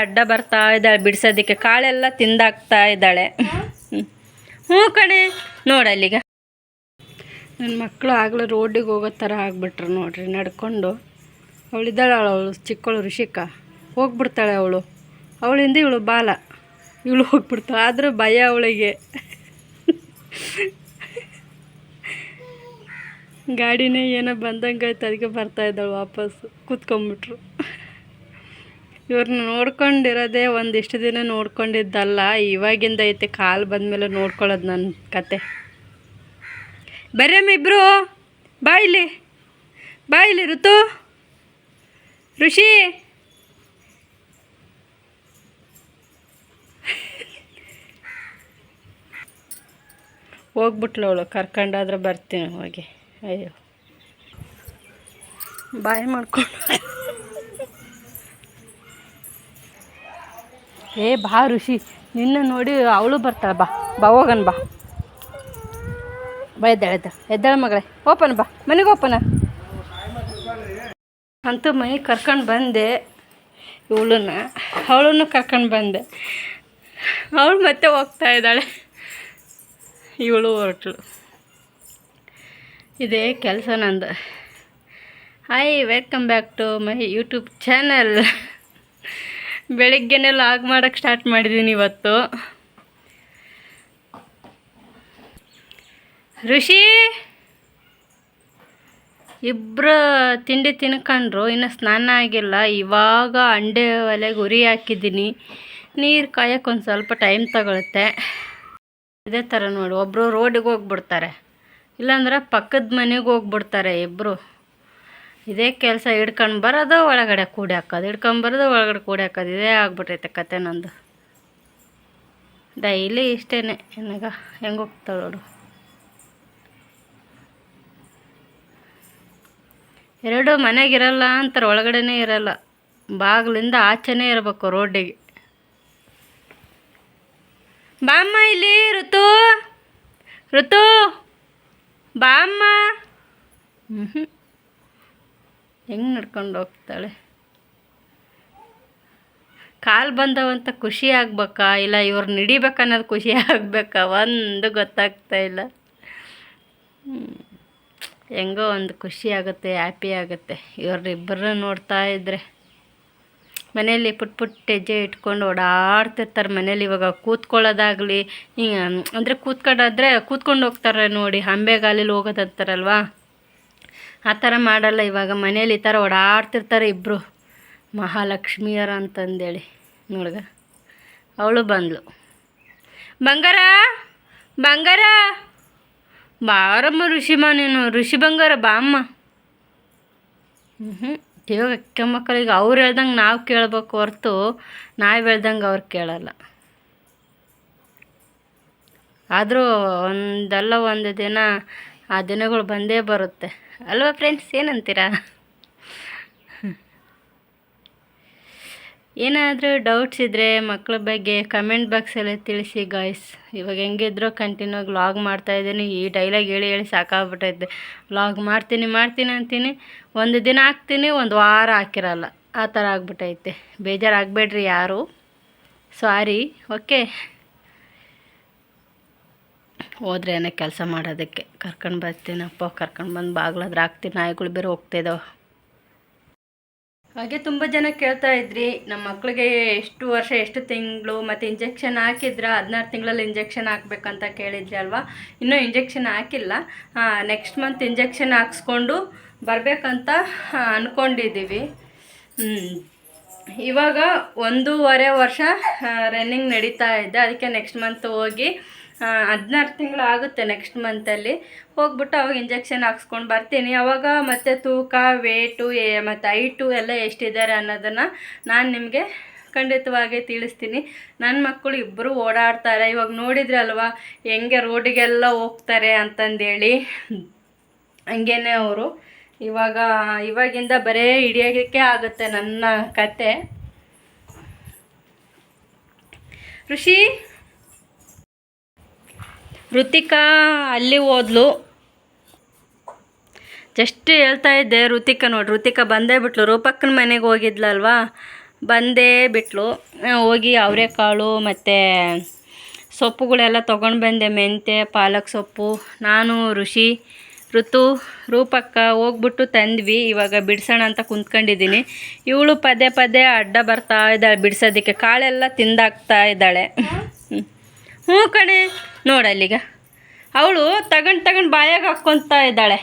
ಅಡ್ಡ ಬರ್ತಾ ಇದ್ದಾಳೆ, ಬಿಡಿಸೋದಕ್ಕೆ ಕಾಳೆಲ್ಲ ತಿಂದಾಕ್ತಾ ಇದ್ದಾಳೆ. ಹ್ಞೂ ಕಣೆ ನೋಡಲ್ಲಿಗ ನನ್ನ ಮಕ್ಕಳು ಆಗಲೇ ರೋಡಿಗೆ ಹೋಗೋ ಥರ ಆಗಿಬಿಟ್ರು ನೋಡ್ರಿ, ನಡ್ಕೊಂಡು. ಅವಳಿದ್ದಾಳೆ ಅವಳು ಚಿಕ್ಕವಳು ಋಷಿಕ ಹೋಗ್ಬಿಡ್ತಾಳೆ ಅವಳು. ಅವಳಿಂದ ಇವಳು ಬಾಲ. ಇವಳು ಹೋಗ್ಬಿಡ್ತಾಳೆ, ಆದರೂ ಭಯ ಅವಳಿಗೆ. ಗಾಡಿನೇ ಏನೋ ಬಂದಂಗೆ ಆಯ್ತು ಅದಕ್ಕೆ ಬರ್ತಾ ಇದ್ದಾಳು ವಾಪಸ್ಸು. ಕೂತ್ಕೊಂಬಿಟ್ರು. ಇವ್ರನ್ನ ನೋಡ್ಕೊಂಡಿರೋದೇ ಒಂದಿಷ್ಟು ದಿನ ನೋಡ್ಕೊಂಡಿದ್ದಲ್ಲ, ಇವಾಗಿಂದ ಐತೆ ಕಾಲು ಬಂದಮೇಲೆ ನೋಡ್ಕೊಳ್ಳೋದು ನನ್ನ ಕತೆ. ಬರ್ರಮ್ಮ ಇಬ್ರು ಬಾಯಿಲಿ ಬಾಯಿಲಿ ಋತು. ಋಷಿ. ಹೋಗ್ಬಿಟ್ಲು ಅವಳು, ಕರ್ಕೊಂಡಾದ್ರೆ ಬರ್ತೀನಿ ಹೋಗಿ. ಅಯ್ಯೋ. ಬಾಯ್ ಮಾಡ್ಕೊಂಡು ಏ, ಬಾ ಋಷಿ. ನಿನ್ನ ನೋಡಿ ಅವಳು ಬರ್ತಾಳೆ, ಬಾ. ಬಾ ಹೋಗನ್ ಬಾ. ಬಾ, ಎದ್ದಾಳೆ ಎದ್ದಾಳೆ. ಮಗಳೇ. ಓಪನ್, ಬಾ. ಮನೆಗೆ ಓಪನ. ಅಂತೂ ಮೈ ಕರ್ಕೊಂಡು ಬಂದೆ ಇವಳನ್ನ. ಅವಳನ್ನು ಕರ್ಕೊಂಡು ಬಂದೆ. ಅವಳು ಮತ್ತೆ ಹೋಗ್ತಾ ಇದ್ದಾಳೆ. ಇವಳು ಹೊರಟಳು. ಇದೇ ಕೆಲಸ ನಂದು. Hi welcome back to my YouTube channel ಬೆಳಿಗ್ಗೆನೆ ಲಾಗ್ ಮಾಡೋಕ್ಕೆ ಸ್ಟಾರ್ಟ್ ಮಾಡಿದ್ದೀನಿ ಇವತ್ತು. ಋಷಿ! ಇಬ್ಬರು ತಿಂಡಿ ತಿನ್ಕೊಂಡ್ರು, ಇನ್ನು ಸ್ನಾನ ಆಗಿಲ್ಲ. ಇವಾಗ ಅಂಡೆ ಒಲೆಗೆ ಉರಿ ಹಾಕಿದ್ದೀನಿ. ನೀರು ಕಾಯಕ್ಕೆ ಒಂದು ಸ್ವಲ್ಪ ಟೈಮ್ ತಗೊಳುತ್ತೆ. ಇದೇ ಥರ ನೋಡಿ ಒಬ್ಬರು ರೋಡಿಗೆ ಹೋಗ್ಬಿಡ್ತಾರೆ. ಇಲ್ಲಾಂದ್ರೆ ಪಕ್ಕದ ಮನೆಗೆ ಹೋಗ್ಬಿಡ್ತಾರೆ ಇಬ್ಬರು ಇದೇ ಕೆಲಸ ಹಿಡ್ಕೊಂಡು ಬರೋದು, ಒಳಗಡೆ ಕೂಡಿ ಹಾಕೋದು. ಹಿಡ್ಕೊಂಡು ಬರೋದು, ಒಳಗಡೆ ಕೂಡಿ ಹಾಕೋದು. ಇದೇ ಆಗ್ಬಿಟ್ಟೈತೆ ಕತೆ ನಂದು. ಡೈಲಿ ಇಷ್ಟೇ ನನಗ ಹೆಂಗೆ ಹೋಗ್ತಾಳೆ ನೋಡು. ಎರಡು ಮನೆಗಿರಲ್ಲ ಅಂತಾರೆ, ಒಳಗಡೆನೇ ಇರಲ್ಲ. ಬಾಗಿಲಿಂದ ಆಚೆನೇ ಇರಬೇಕು ರೋಡಿಗೆ. ಬಾಮ್ಮ ಇಲ್ಲಿ, ಋತು. ಋತು. ಬಾಮ್ಮ. ಹ್ಞೂ ಹೆಂಗೆ ನಡ್ಕೊಂಡು ಹೋಗ್ತಾಳೆ? ಕಾಲು ಬಂದವಂತ ಖುಷಿ ಆಗ್ಬೇಕಾ? ಇಲ್ಲ ಇವ್ರನ್ನ ಹಿಡಿಬೇಕನ್ನೋದು ಖುಷಿ ಆಗಬೇಕಾ? ಒಂದು ಗೊತ್ತಾಗ್ತಾ ಇಲ್ಲ. ಹೆಂಗೋ ಒಂದು ಖುಷಿ ಆಗುತ್ತೆ, ಹ್ಯಾಪಿ ಆಗುತ್ತೆ. ಇವ್ರಿಬ್ಬರು ನೋಡ್ತಾ ಇದ್ದರೆ ಮನೇಲಿ ಪುಟ್ ಪುಟ್ಟ ಹೆಜ್ಜೆ ಇಟ್ಕೊಂಡು ಓಡಾಡ್ತಿರ್ತಾರೆ ಮನೇಲಿ ಇವಾಗ ಕೂತ್ಕೊಳ್ಳೋದಾಗಲಿ, ಹಿಂಗೆ, ಅಂದರೆ ಕೂತ್ಕೊಂಡಾದ್ರೆ ಕೂತ್ಕೊಂಡು ಹೋಗ್ತಾರೆ ನೋಡಿ ಹಂಬೆಗಾಲಲ್ಲಿ ಹೋಗೋದಂತಾರಲ್ವಾ? ಆ ಥರ ಮಾಡಲ್ಲ, ಇವಾಗ ಮನೇಲಿ ಈ ಥರ ಓಡಾಡ್ತಿರ್ತಾರೆ ಇಬ್ಬರು ಮಹಾಲಕ್ಷ್ಮಿಯರ ಅಂತಂದೇಳಿ ನೋಡ್ಗ. ಅವಳು ಬಂದಳು ಬಂಗಾರ ಬಂಗಾರ. ಬಾರಮ್ಮ ಋಷಿಮ ನೀನು, ಋಷಿ ಬಂಗಾರ ಬಾ ಅಮ್ಮ. ಹ್ಞೂ ಇವಾಗ ಅಕ್ಕ ಮಕ್ಕಳಿಗೆ ಅವ್ರು ಹೇಳ್ದಂಗೆ ನಾವು ಕೇಳಬೇಕು ಹೊರ್ತು ನಾವು ಹೇಳ್ದಂಗೆ ಅವ್ರು ಕೇಳಲ್ಲ. ಆದರೂ ಒಂದಲ್ಲ ಒಂದು ದಿನ ಆ ದಿನಗಳು ಬಂದೇ ಬರುತ್ತೆ. ಅಲ್ವಾ ಫ್ರೆಂಡ್ಸ್ ಏನಂತೀರಾ? ಏನಾದರೂ ಡೌಟ್ಸ್ ಇದ್ದರೆ ಮಕ್ಕಳ ಬಗ್ಗೆ ಕಮೆಂಟ್ ಬಾಕ್ಸಲ್ಲಿ ತಿಳಿಸಿ ಗಾಯ್ಸ್ ಇವಾಗ ಹೆಂಗಿದ್ರು ಕಂಟಿನ್ಯೂ ವ್ಲಾಗ್ ಮಾಡ್ತಾಯಿದ್ದೀನಿ ಈ ಡೈಲಾಗ್ ಹೇಳಿ ಹೇಳಿ ಸಾಕಾಗ್ಬಿಟ್ಟೈತೆ. ವ್ಲಾಗ್ ಮಾಡ್ತೀನಿ ಮಾಡ್ತೀನಿ ಅಂತೀನಿ. ಒಂದು ದಿನ ಹಾಕ್ತೀನಿ, ಒಂದು ವಾರ ಹಾಕಿರಲ್ಲ. ಆ ಥರ ಆಗ್ಬಿಟ್ಟೈತೆ. ಬೇಜಾರಾಗಬೇಡ್ರಿ ಯಾರು? ಸಾರಿ ಓಕೆ ಹೋದ್ರೆ ಏನೋ ಕೆಲಸ ಮಾಡೋದಕ್ಕೆ. ಕರ್ಕೊಂಡು ಬರ್ತೀನಪ್ಪ, ಕರ್ಕೊಂಡು ಬಂದು ಬಾಗ್ಲಾದ್ರೆ ಹಾಕ್ತೀನಿ. ನಾಯಿಗಳು ಬೇರೆ ಹೋಗ್ತಾಯಿದ್ದಾವೆ ಹಾಗೆ ತುಂಬ ಜನ ಕೇಳ್ತಾ ಇದ್ರಿ ನಮ್ಮ ಮಕ್ಕಳಿಗೆ ಎಷ್ಟು ವರ್ಷ, ಎಷ್ಟು ತಿಂಗಳು, ಮತ್ತು ಇಂಜೆಕ್ಷನ್ ಹಾಕಿದ್ರ ಹದಿನಾರು ತಿಂಗಳಲ್ಲಿ ಇಂಜೆಕ್ಷನ್ ಹಾಕ್ಬೇಕಂತ ಕೇಳಿದ್ರಿ ಅಲ್ವಾ? ಇನ್ನೂ ಇಂಜೆಕ್ಷನ್ ಹಾಕಿಲ್ಲ. ನೆಕ್ಸ್ಟ್ ಮಂತ್ ಇಂಜೆಕ್ಷನ್ ಹಾಕ್ಸ್ಕೊಂಡು ಬರಬೇಕಂತ ಅಂದ್ಕೊಂಡಿದ್ದೀವಿ. ಇವಾಗ ಒಂದೂವರೆ ವರ್ಷ ರನ್ನಿಂಗ್ ನಡೀತಾ ಇದೆ. ಅದಕ್ಕೆ ನೆಕ್ಸ್ಟ್ ಮಂತ್ ಹೋಗಿ ಹದಿನಾರು ತಿಂಗಳು ಆಗುತ್ತೆ ನೆಕ್ಸ್ಟ್ ಮಂತಲ್ಲಿ ಹೋಗ್ಬಿಟ್ಟು ಅವಾಗ ಇಂಜೆಕ್ಷನ್ ಹಾಕ್ಸ್ಕೊಂಡು ಬರ್ತೀನಿ. ಅವಾಗ ಮತ್ತೆ ತೂಕ ವೇಟು ಮತ್ತು ಐಟು ಎಲ್ಲ ಎಷ್ಟಿದ್ದಾರೆ ಅನ್ನೋದನ್ನು ನಾನು ನಿಮಗೆ ಖಂಡಿತವಾಗಿ ತಿಳಿಸ್ತೀನಿ. ನನ್ನ ಮಕ್ಕಳು ಇಬ್ಬರು ಓಡಾಡ್ತಾರೆ. ಇವಾಗ ನೋಡಿದ್ರೆ ಅಲ್ವಾ, ಹೆಂಗೆ ರೋಡಿಗೆಲ್ಲ ಹೋಗ್ತಾರೆ ಅಂತಂದೇಳಿ. ಹಂಗೇನೆ ಅವರು. ಇವಾಗ, ಇವಾಗಿಂದ ಬರೇ ಹಿಡಿಯೋಕ್ಕೆ ಆಗುತ್ತೆ ನನ್ನ ಕತೆ. ಋಷಿ? ಋತಿಕಾ, ಅಲ್ಲಿ ಹೋದ್ಲು. ಜಸ್ಟ್ ಹೇಳ್ತಾ ಇದ್ದೆ, ಋತಿಕಾ ನೋಡಿ, ಋತಿಕಾ ಬಂದೇ ಬಿಟ್ಲು. ರೂಪಕ್ಕನ ಮನೆಗೆ ಹೋಗಿದ್ಲಲ್ವಾ? ಬಂದೇ ಬಿಟ್ಲು. ಹೋಗಿ ಅವರೆಕಾಳು ಮತ್ತು ಸೊಪ್ಪುಗಳೆಲ್ಲ ತೊಗೊಂಡು ಬಂದೆ, ಮೆಂತ್ಯ, ಪಾಲಕ್ ಸೊಪ್ಪು. ನಾನು, ಋಷಿ, ಋತು, ರೂಪಕ್ಕ ಹೋಗ್ಬಿಟ್ಟು ತಂದ್ವಿ. ಇವಾಗ ಬಿಡಿಸೋಣ ಅಂತ ಕುಂತ್ಕೊಂಡಿದ್ದೀನಿ. ಇವಳು ಪದೇ ಪದೇ ಅಡ್ಡ ಬರ್ತಾ ಇದ್ದಾಳೆ ಬಿಡ್ಸೋದಕ್ಕೆ. ಕಾಳೆಲ್ಲ ತಿಂದಾಕ್ತಾ ಇದ್ದಾಳೆ. ಹ್ಞೂ ಕಣೆ. ನೋಡಲ್ಲಿಗ ಅವಳು ತಗೊಂಡು ತಗೊಂಡು ಬಾಯಾಗ ಹಾಕ್ಕೊತಾ ಇದ್ದಾಳೆ.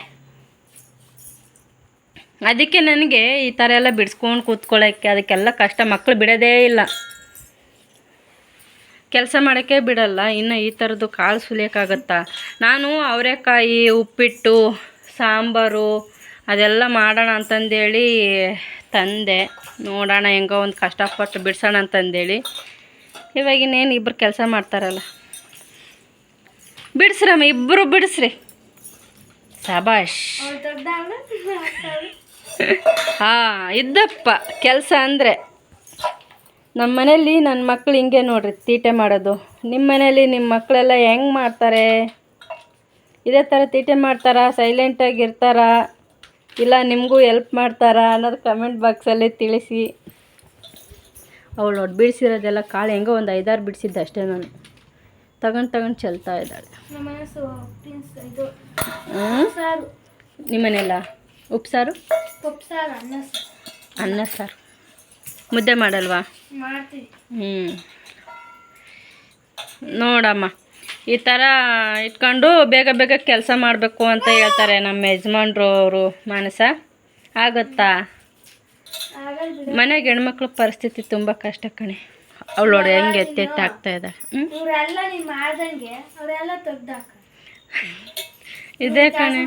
ಅದಕ್ಕೆ ನನಗೆ ಈ ಥರ ಎಲ್ಲ ಬಿಡಿಸ್ಕೊಂಡು ಕೂತ್ಕೊಳ್ಳೋಕ್ಕೆ ಅದಕ್ಕೆಲ್ಲ ಕಷ್ಟ ಮಕ್ಕಳು ಬಿಡೋದೇ ಇಲ್ಲ. ಕೆಲಸ ಮಾಡೋಕ್ಕೆ ಬಿಡಲ್ಲ. ಇನ್ನು ಈ ಥರದ್ದು ಕಾಳು ಸುಲಿಯೋಕ್ಕಾಗತ್ತಾ? ನಾನು ಅವರೆಕಾಯಿ, ಉಪ್ಪಿಟ್ಟು, ಸಾಂಬಾರು ಅದೆಲ್ಲ ಮಾಡೋಣ ಅಂತಂದೇಳಿ ತಂದೆ. ನೋಡೋಣ ಹೆಂಗೋ ಒಂದು ಕಷ್ಟಪಟ್ಟು ಬಿಡ್ಸೋಣ ಅಂತಂದೇಳಿ ಇವಾಗ ಇನ್ನೇನು ಇಬ್ಬರು ಕೆಲಸ ಮಾಡ್ತಾರಲ್ಲ? ಬಿಡಿಸ್ರಮ್ಮ ಇಬ್ಬರು ಬಿಡಿಸ್ರಿ. ಸಬಾಷ್ ಹಾಂ ಇದ್ದಪ್ಪ ಕೆಲಸ ಅಂದರೆ. ನಮ್ಮ ಮನೇಲಿ ನನ್ನ ಮಕ್ಳು ಹಿಂಗೆ ನೋಡ್ರಿ ತೀಟೆ ಮಾಡೋದು. ನಿಮ್ಮ ಮನೇಲಿ ನಿಮ್ಮ ಮಕ್ಕಳೆಲ್ಲ ಹೆಂಗೆ ಮಾಡ್ತಾರೆ? ಇದೇ ಥರ ತೀಟೆ ಮಾಡ್ತಾರಾ? ಸೈಲೆಂಟಾಗಿ ಇರ್ತಾರಾ ಇಲ್ಲ ನಿಮಗೂ ಎಲ್ಪ್ ಮಾಡ್ತಾರಾ ಅನ್ನೋದು ಕಮೆಂಟ್ ಬಾಕ್ಸಲ್ಲಿ ತಿಳಿಸಿ. ಅವಳು ನೋಡಿ ಬಿಡಿಸಿರೋದೆಲ್ಲ ಕಾಳು ಹೆಂಗೋ ಒಂದು ಐದಾರು ಬಿಡಿಸಿದ್ದೆ ಅಷ್ಟೇ ನಾನು. ತಗೊಂಡು ತಗೊಂಡು ಚೆಲ್ತಾ ಇದ್ದಾಳೆ. ನಿಮ್ಮನೆಲ್ಲ ಉಪ್ಸಾರು. ಅನ್ನ ಸಾರು. ಅನ್ನ ಸಾರು. ಮುದ್ದೆ ಮಾಡಲ್ವಾ? ಹ್ಞೂ ನೋಡಮ್ಮ ಈ ಥರ ಇಟ್ಕೊಂಡು ಬೇಗ ಬೇಗ ಕೆಲಸ ಮಾಡಬೇಕು ಅಂತ ಹೇಳ್ತಾರೆ ನಮ್ಮ ಯಜಮಾನ್ರು ಅವರು ಮಾನಸ. ಆಗುತ್ತಾ? ಮನೆಗೆ ಹೆಣ್ಮಕ್ಳ ಪರಿಸ್ಥಿತಿ ತುಂಬ ಕಷ್ಟ ಕಣೆ. ಅವಳು ನೋಡಿ ಹೆಂಗೆ ಎತ್ತೆತ್ತಾಗ್ತಾ ತೆಗ್ದಾಕ ಇದೇ ಕಣೆ.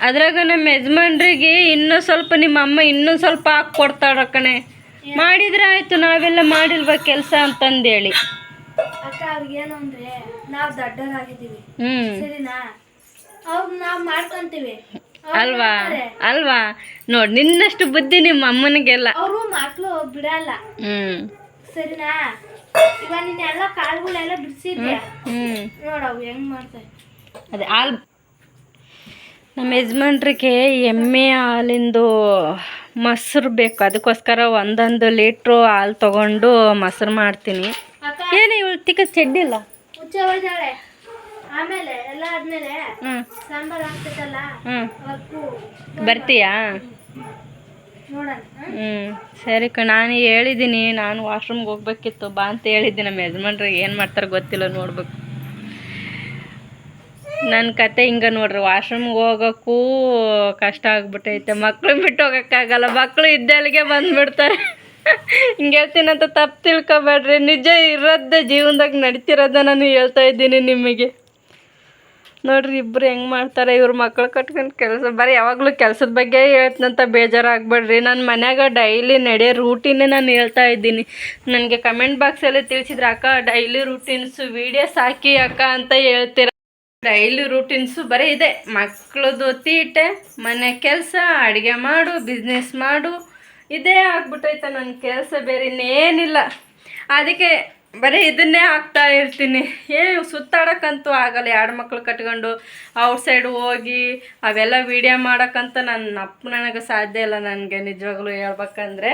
ಅದ್ರಾಗ ನಮ್ಮ ಯಜಮಾನ್ರಿಗೆ ಇನ್ನೂ ಸ್ವಲ್ಪ ನಿಮ್ಮ ಅಮ್ಮ ಇನ್ನೂ ಸ್ವಲ್ಪ ಹಾಕಿ ಕೊಡ್ತಾಳ ಕಣೆ. ಮಾಡಿದ್ರೆ ಆಯ್ತು ನಾವೆಲ್ಲ ಮಾಡಿಲ್ವಾ ಕೆಲಸ ಅಂತಂದೇಳಿ. ಅಕ್ಕ ಅವ್ರಿಗೇನು ಅಂದ್ರೆ ನಾವು ದೊಡ್ಡವರಾಗಿದ್ದೀವಿ. ಸರಿನಾ? ಅಲ್ವಾ? ಅಲ್ವಾ? ನೋಡಿ ನಿನ್ನಷ್ಟು ಬುದ್ಧಿ ನಿಮ್ಮ ಅಮ್ಮನಿಗೆಲ್ಲ. ಅವರು ಮಕ್ಕಳು ಬಿಡಲ್ಲ. ಹ್ಮ್. ಸರಿನಾ? ಇವಾಗ ನೀನ್ ಎಲ್ಲ ಕಾಳುಗಳೆಲ್ಲ ಬಿಡಿಸಿದ್ಯಾ? ಹ್ಮ್ ನೋಡ ಅವು ಹೆಂಗ್ ಮಾಡ್ತಾರೆ. ಅದೇ ಹಾಲು ನಮ್ಮ ಯಜಮಾನ್ರಿಗೆ ಎಮ್ಮೆ ಹಾಲಿಂದು ಮೊಸರು ಬೇಕು. ಅದಕ್ಕೋಸ್ಕರ ಒಂದೊಂದು ಲೀಟ್ರು ಹಾಲು ತಗೊಂಡು ಮೊಸರು ಮಾಡ್ತೀನಿ. ಏನೇ ಇವಳು ತಿಕ್ಕ ಚೆಡ್ಡಿಲ್ಲ ಆಮೇಲೆ ಎಲ್ಲ ಆದ್ಮೇಲೆ ಸಾಂಬಾರ್ ಹಾಕ್ಬೇಕಲ್ಲ? ಬರ್ತೀಯಾ? ಹ್ಮ್. ಸರಿ ಕ ನಾನು ಹೇಳಿದ್ದೀನಿ ನಾನು ವಾಶ್ರೂಮ್ಗೆ ಹೋಗ್ಬೇಕಿತ್ತು ಬಾ ಅಂತ ಹೇಳಿದ್ದೀನಿ ನಮ್ಮ ಯಜಮಾನ್ರಿಗೆ ಏನು ಮಾಡ್ತಾರೆ ಗೊತ್ತಿಲ್ಲ ನೋಡ್ಬೇಕು. ನನ್ನ ಕತೆ ಹಿಂಗೆ ನೋಡ್ರಿ ವಾಶ್ರೂಮ್ಗೆ ಹೋಗೋಕ್ಕೂ ಕಷ್ಟ ಆಗ್ಬಿಟ್ಟೈತೆ ಮಕ್ಳು ಬಿಟ್ಟು ಹೋಗೋಕ್ಕಾಗಲ್ಲ ಮಕ್ಕಳು ಇದ್ದಲ್ಲಿಗೆ ಬಂದ್ಬಿಡ್ತಾರೆ. ಹಿಂಗೆ ಹೇಳ್ತೀನಂತ ತಪ್ಪು ತಿಳ್ಕೊಬೇಡ್ರಿ ನಿಜ ಇರೋದ ಜೀವನದಾಗ ನಡೀತಿರೋದ ನಾನು ಹೇಳ್ತಾ ಇದ್ದೀನಿ ನಿಮಗೆ. ನೋಡ್ರಿ, ಇಬ್ರು ಹೆಂಗೆ ಮಾಡ್ತಾರೆ, ಇವ್ರ ಮಕ್ಳು ಕಟ್ಕೊಂಡು ಕೆಲಸ. ಬರೀ ಯಾವಾಗಲೂ ಕೆಲಸದ ಬಗ್ಗೆ ಹೇಳ್ತಂತ ಬೇಜಾರಾಗಬೇಡ್ರಿ. ನನ್ನ ಮನ್ಯಾಗ ಡೈಲಿ ನಡೆಯೋ ರೂಟೀನೇ ನಾನು ಹೇಳ್ತಾ ಇದ್ದೀನಿ. ನನಗೆ ಕಮೆಂಟ್ ಬಾಕ್ಸಲ್ಲಿ ತಿಳಿಸಿದ್ರೆ, ಅಕ್ಕ, ಡೈಲಿ ರೂಟೀನ್ಸು ವೀಡಿಯೋಸ್ ಹಾಕಿ, ಅಕ್ಕ, ಅಂತ ಹೇಳ್ತೀರ? ಡೈಲಿ ರೂಟೀನ್ಸು ಬರೀ ಇದೆ. ಮಕ್ಕಳದು ತೀಟೆ ಮನೆ ಕೆಲಸ, ಅಡುಗೆ ಮಾಡು ಬಿಸ್ನೆಸ್ ಮಾಡು. ಇದೇ ಆಗ್ಬಿಟ್ಟೈತೆ ನನ್ನ ಕೆಲಸ, ಬೇರೆ ಇನ್ನೇನಿಲ್ಲ. ಅದಕ್ಕೆ ಬರೀ ಇದನ್ನೇ ಹಾಕ್ತಾ ಇರ್ತೀನಿ. ಏ, ಸುತ್ತಾಡೋಕ್ಕಂತೂ ಆಗಲ್ಲ. ಎರಡು ಮಕ್ಕಳು ಕಟ್ಕೊಂಡು ಔಟ್ ಸೈಡ್ ಹೋಗಿ ಅವೆಲ್ಲ ವೀಡಿಯೋ ಮಾಡೋಕ್ಕಂತ ನನ್ನ ಅಪ್ಪ ನನಗೆ ಸಾಧ್ಯ ಇಲ್ಲ ನನಗೆ ನಿಜವಾಗ್ಲೂ ಹೇಳ್ಬೇಕಂದ್ರೆ.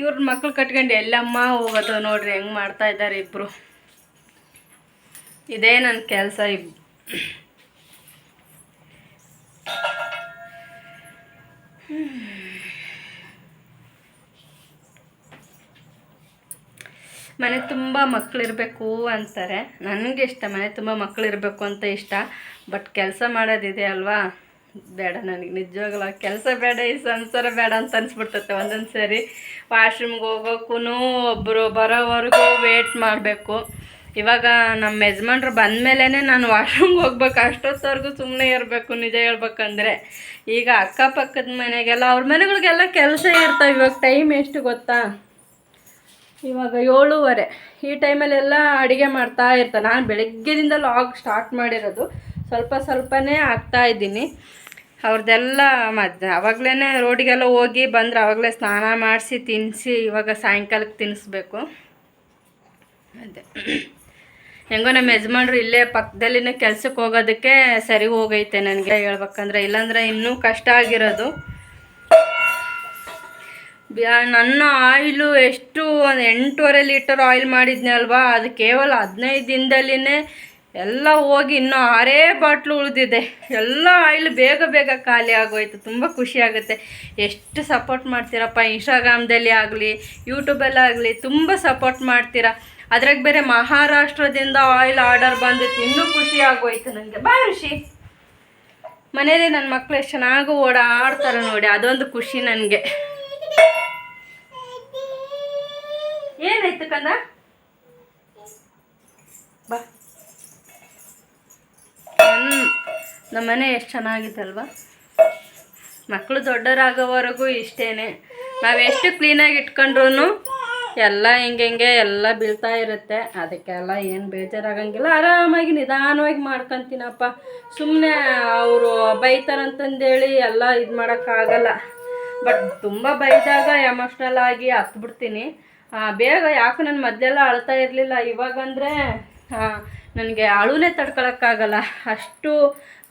ಇವ್ರ ಮಕ್ಕಳು ಕಟ್ಕೊಂಡು ಎಲ್ಲಮ್ಮ ಹೋಗೋದು ನೋಡ್ರಿ, ಹೆಂಗೆ ಮಾಡ್ತಾ ಇದ್ದಾರೆ ಇಬ್ಬರು ಇದೇ ನನ್ನ ಕೆಲಸ ಇಬ್. ಮನೆ ತುಂಬ ಮಕ್ಕಳಿರಬೇಕು ಅಂತಾರೆ. ನನಗೆ ಇಷ್ಟ, ಮನೆ ತುಂಬ ಮಕ್ಕಳಿರಬೇಕು ಅಂತ ಇಷ್ಟ. ಬಟ್ ಕೆಲಸ ಮಾಡೋದಿದೆ ಅಲ್ವಾ? ಬೇಡ ನನಗೆ, ನಿಜವಾಗ್ಲೂ ಕೆಲಸ ಬೇಡ, ಈ ಸಂಸಾರ ಬೇಡ ಅಂತ ಅನ್ಸ್ಬಿಡ್ತೈತೆ ಒಂದೊಂದು ಸರಿ. ವಾಶ್ರೂಮ್ಗೆ ಹೋಗೋಕ್ಕೂ ಒಬ್ಬರು ಬರೋವರೆಗೂ ವೇಟ್ ಮಾಡಬೇಕು. ಇವಾಗ ನಮ್ಮ ಯಜಮಾನ್ರು ಬಂದಮೇಲೆ ನಾನು ವಾಶ್ರೂಮ್ಗೆ ಹೋಗ್ಬೇಕು. ಅಷ್ಟೊತ್ತವರೆಗೂ ಸುಮ್ಮನೆ ಇರಬೇಕು, ನಿಜ ಹೇಳ್ಬೇಕಂದ್ರೆ. ಈಗ ಅಕ್ಕಪಕ್ಕದ ಮನೆಗೆಲ್ಲ, ಅವ್ರ ಮನೆಗಳಿಗೆಲ್ಲ ಕೆಲಸ ಇರ್ತಾವೆ ಇವಾಗ. ಟೈಮ್ ಎಷ್ಟು ಗೊತ್ತಾ? ಇವಾಗ ಏಳುವರೆ. ಈ ಟೈಮಲ್ಲೆಲ್ಲ ಅಡುಗೆ ಮಾಡ್ತಾ ಇರ್ತಾರೆ ನಾನು ಬೆಳಗ್ಗೆದಿಂದ ಲಾಗ್ ಸ್ಟಾರ್ಟ್ ಮಾಡಿರೋದು. ಸ್ವಲ್ಪ ಸ್ವಲ್ಪನೇ ಆಗ್ತಾ ಇದ್ದೀನಿ. ಅವ್ರದ್ದೆಲ್ಲ ಮಧ್ಯ ಅವಾಗಲೇ ರೋಡಿಗೆಲ್ಲ ಹೋಗಿ ಬಂದರೆ ಅವಾಗಲೇ ಸ್ನಾನ ಮಾಡಿಸಿ ತಿನ್ನಿಸಿ ಇವಾಗ ಸಾಯಂಕಾಲಕ್ಕೆ ತಿನ್ನಿಸ್ಬೇಕು ಅದೇ. ಹೆಂಗೋ ನಮ್ಮ ಯಜಮಾನ್ರು ಇಲ್ಲೇ ಪಕ್ಕದಲ್ಲಿನೇ ಕೆಲ್ಸಕ್ಕೆ ಹೋಗೋದಕ್ಕೆ ಸರಿ ಹೋಗೈತೆ ನನಗೆ ಹೇಳ್ಬೇಕಂದ್ರೆ. ಇಲ್ಲಾಂದರೆ ಇನ್ನೂ ಕಷ್ಟ ಆಗಿರೋದು. ನನ್ನ ಆಯಿಲು ಎಷ್ಟು, ಒಂದು ಎಂಟೂವರೆ ಲೀಟರ್ ಆಯಿಲ್ ಮಾಡಿದ್ನಿ ಅಲ್ವಾ? ಅದು ಕೇವಲ ಹದಿನೈದು ದಿನದಲ್ಲಿನೇ ಎಲ್ಲ ಹೋಗಿ ಇನ್ನೂ ಆರೇ ಬಾಟ್ಲು ಉಳಿದಿದೆ. ಎಲ್ಲ ಆಯಿಲ್ ಬೇಗ ಬೇಗ ಖಾಲಿ ಆಗೋಯ್ತು. ತುಂಬ ಖುಷಿ ಆಗುತ್ತೆ. ಎಷ್ಟು ಸಪೋರ್ಟ್ ಮಾಡ್ತೀರಪ್ಪ, ಇನ್ಸ್ಟಾಗ್ರಾಮ್ದಲ್ಲಿ ಆಗಲಿ ಯೂಟ್ಯೂಬಲ್ಲಾಗಲಿ ತುಂಬ ಸಪೋರ್ಟ್ ಮಾಡ್ತೀರಾ. ಅದ್ರಾಗ ಬೇರೆ ಮಹಾರಾಷ್ಟ್ರದಿಂದ ಆಯಿಲ್ ಆರ್ಡರ್ ಬಂದಿತ್ತು ಇನ್ನೂ ಖುಷಿ ಆಗೋಯ್ತು ನನಗೆ ಬಾ ಋಷಿ. ಮನೇಲಿ ನನ್ನ ಮಕ್ಕಳು ಎಷ್ಟು ಚೆನ್ನಾಗೂ ಓಡಾಡ್ತಾರೆ ನೋಡಿ, ಅದೊಂದು ಖುಷಿ ನನಗೆ. ಏನಾಯ್ತು ಕಂದ ಬಾ. ನಮ್ಮ ಮನೆ ಎಷ್ಟು ಚೆನ್ನಾಗಿತ್ತಲ್ವಾ ಮಕ್ಕಳು ದೊಡ್ಡರಾಗೋವರೆಗೂ ಇಷ್ಟೇನೆ. ನಾವು ಎಷ್ಟು ಕ್ಲೀನಾಗಿ ಇಟ್ಕೊಂಡ್ರು ಎಲ್ಲ ಹಿಂಗೆ ಹಿಂಗೆ ಎಲ್ಲ ಬೀಳ್ತಾ ಇರುತ್ತೆ. ಅದಕ್ಕೆಲ್ಲ ಏನು ಬೇಜಾರಾಗಂಗಿಲ್ಲ. ಆರಾಮಾಗಿ ನಿಧಾನವಾಗಿ ಮಾಡ್ಕೊತೀನಪ್ಪ. ಸುಮ್ಮನೆ ಅವರು ಬೈತಾರಂತಂದೇಳಿ ಎಲ್ಲ ಇದು ಮಾಡೋಕ್ಕಾಗಲ್ಲ. ಬಟ್ ತುಂಬ ಬೈದಾಗ ಎಮೋಷ್ನಲ್ ಆಗಿ ಹತ್ಬಿಡ್ತೀನಿ. ಬೇಗ ಯಾಕೆ ನಾನು ಮೊದಲೆಲ್ಲ ಅಳ್ತಾ ಇರಲಿಲ್ಲ. ಇವಾಗಂದರೆ ನನಗೆ ಅಳುನೇ ತಡ್ಕೊಳಕ್ಕಾಗಲ್ಲ. ಅಷ್ಟು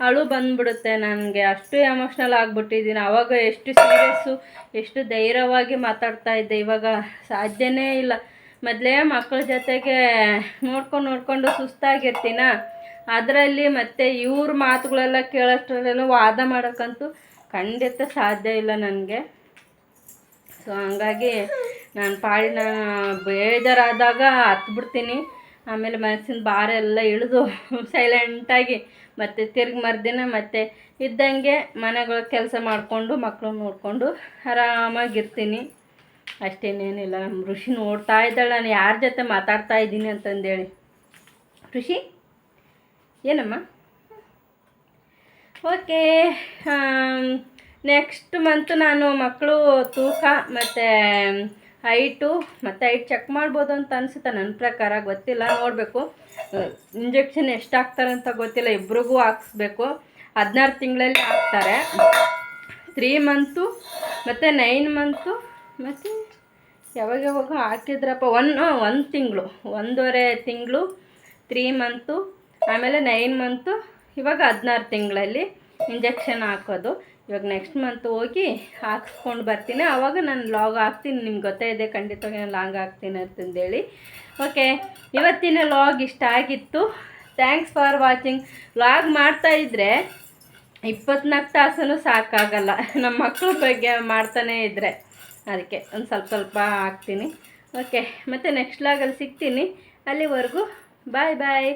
ಅಳು ಬಂದ್ಬಿಡುತ್ತೆ ನನಗೆ. ಅಷ್ಟು ಎಮೋಷ್ನಲ್ ಆಗಿಬಿಟ್ಟಿದ್ದೀನಿ. ಅವಾಗ ಎಷ್ಟು ಸೀರಿಯಸ್ಸು ಎಷ್ಟು ಧೈರ್ಯವಾಗಿ ಮಾತಾಡ್ತಾ ಇದ್ದೆ. ಇವಾಗ ಸಾಧ್ಯನೇ ಇಲ್ಲ. ಮೊದಲೇ ಮಕ್ಕಳ ಜೊತೆಗೆ ನೋಡ್ಕೊಂಡು ನೋಡಿಕೊಂಡು ಸುಸ್ತಾಗಿರ್ತೀನ? ಅದರಲ್ಲಿ ಮತ್ತೆ ಇವ್ರ ಮಾತುಗಳೆಲ್ಲ ಕೇಳೋಷ್ಟರಲ್ಲೂ ವಾದ ಮಾಡೋಕ್ಕಂತೂ ಖಂಡಿತ ಸಾಧ್ಯ ಇಲ್ಲ ನನಗೆ. ಸೊ ಹಂಗಾಗಿ ನಾನು ಪಾಡಿನ ಬೇಜಾರಾದಾಗ ಹತ್ಬಿಡ್ತೀನಿ. ಆಮೇಲೆ ಮನಸ್ಸಿನ ಭಾರ ಎಲ್ಲ ಇಳಿದು ಸೈಲೆಂಟಾಗಿ ಮತ್ತು ತಿರ್ಗಿ ಮರ್ದಿನ ಮತ್ತು ಇದ್ದಂಗೆ ಮನೆಗಳ ಕೆಲಸ ಮಾಡಿಕೊಂಡು ಮಕ್ಕಳು ನೋಡಿಕೊಂಡು ಆರಾಮಾಗಿರ್ತೀನಿ. ಅಷ್ಟೇನೇನಿಲ್ಲ ನಮ್ಮ ಋಷಿ ನೋಡ್ತಾ ಇದ್ದಾಳೆ, ನಾನು ಯಾರ ಜೊತೆ ಮಾತಾಡ್ತಾ ಇದ್ದೀನಿ ಅಂತಂದೇಳಿ. ಋಷಿ? ಏನಮ್ಮ? ಓಕೆ ನೆಕ್ಸ್ಟ್ ಮಂತ್ ನಾನು ಮಕ್ಕಳು ತೂಕ ಮತ್ತು ಹೈಟು ಮತ್ತು ಹೈಟ್ ಚೆಕ್ ಮಾಡ್ಬೋದು ಅಂತ ಅನಿಸುತ್ತೆ ನನ್ನ ಪ್ರಕಾರ, ಗೊತ್ತಿಲ್ಲ, ನೋಡಬೇಕು. ಇಂಜೆಕ್ಷನ್ ಎಷ್ಟು ಹಾಕ್ತಾರಂತ ಗೊತ್ತಿಲ್ಲ, ಇಬ್ರಿಗೂ ಹಾಕ್ಸ್ಬೇಕು. ಹದಿನಾರು ತಿಂಗಳಲ್ಲಿ ಹಾಕ್ತಾರೆ. ತ್ರೀ ಮಂತು ಮತ್ತು ನೈನ್ ಮಂತು ಮತ್ತು ಯಾವಾಗ ಯಾವಾಗ ಹಾಕಿದ್ರಪ್ಪ ಒನ್ ಒಂದು ತಿಂಗಳು, ಒಂದೂವರೆ ತಿಂಗಳು ತ್ರೀ ಮಂತು ಆಮೇಲೆ ನೈನ್ ಮಂತು ಇವಾಗ ಹದಿನಾರು ತಿಂಗಳಲ್ಲಿ ಇಂಜೆಕ್ಷನ್ ಹಾಕೋದು. ಇವಾಗ ನೆಕ್ಸ್ಟ್ ಮಂತ್ ಹೋಗಿ ಹಾಕ್ಸ್ಕೊಂಡು ಬರ್ತೀನಿ. ಆವಾಗ ನಾನು ಲಾಗ್ ಹಾಕ್ತೀನಿ. ನಿಮ್ಗೆ ಗೊತ್ತೇ ಇದೆ ಖಂಡಿತವಾಗಿ ನಾನು ಲಾಂಗ್ ಹಾಕ್ತೀನಿ ಅಂತಂದೇಳಿ. ಓಕೆ ಇವತ್ತಿನ ಲಾಗ್ ಇಷ್ಟ ಆಗಿತ್ತು. ಥ್ಯಾಂಕ್ಸ್ ಫಾರ್ ವಾಚಿಂಗ್ ಲಾಗ್ ಮಾಡ್ತಾಯಿದ್ರೆ ಇಪ್ಪತ್ನಾಲ್ಕು ತಾಸೂ ಸಾಕಾಗಲ್ಲ. ನಮ್ಮ ಮಕ್ಕಳ ಬಗ್ಗೆ ಮಾಡ್ತಾನೇ ಇದ್ದರೆ ಅದಕ್ಕೆ ಒಂದು ಸ್ವಲ್ಪ ಸ್ವಲ್ಪ ಹಾಕ್ತೀನಿ. ಓಕೆ ಮತ್ತು ನೆಕ್ಸ್ಟ್ ಲಾಗಲ್ಲಿ ಸಿಗ್ತೀನಿ. ಅಲ್ಲಿವರೆಗೂ ಬಾಯ್ ಬಾಯ್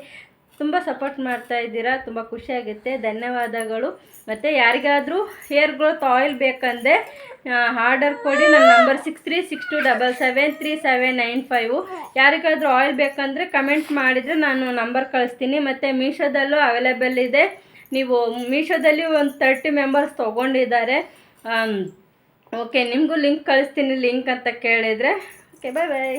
ತುಂಬ ಸಪೋರ್ಟ್ ಮಾಡ್ತಾ ಇದ್ದೀರಾ, ತುಂಬ ಖುಷಿಯಾಗುತ್ತೆ ಧನ್ಯವಾದಗಳು. ಮತ್ತು ಯಾರಿಗಾದರೂ ಹೇರ್ ಗ್ರೋತ್ ಆಯಿಲ್ ಬೇಕಂದರೆ ಆರ್ಡರ್ ಕೊಡಿ. ನನ್ನ number six three six two double seven three seven nine five ಯಾರಿಗಾದರೂ ಆಯಿಲ್ ಬೇಕಂದರೆ ಕಮೆಂಟ್ ಮಾಡಿದರೆ ನಾನು ನಂಬರ್ ಕಳಿಸ್ತೀನಿ. ಮತ್ತು ಮೀಶೋದಲ್ಲೂ ಅವೈಲೇಬಲ್ ಇದೆ. ನೀವು ಮೀಶೋದಲ್ಲಿ ಒಂದು ತರ್ಟಿ ಮೆಂಬರ್ಸ್ ತೊಗೊಂಡಿದ್ದಾರೆ. ಓಕೆ ನಿಮಗೂ ಲಿಂಕ್ ಕಳಿಸ್ತೀನಿ ಲಿಂಕ್ ಅಂತ ಕೇಳಿದರೆ. ಓಕೆ ಬಾಯ್ ಬಾಯ್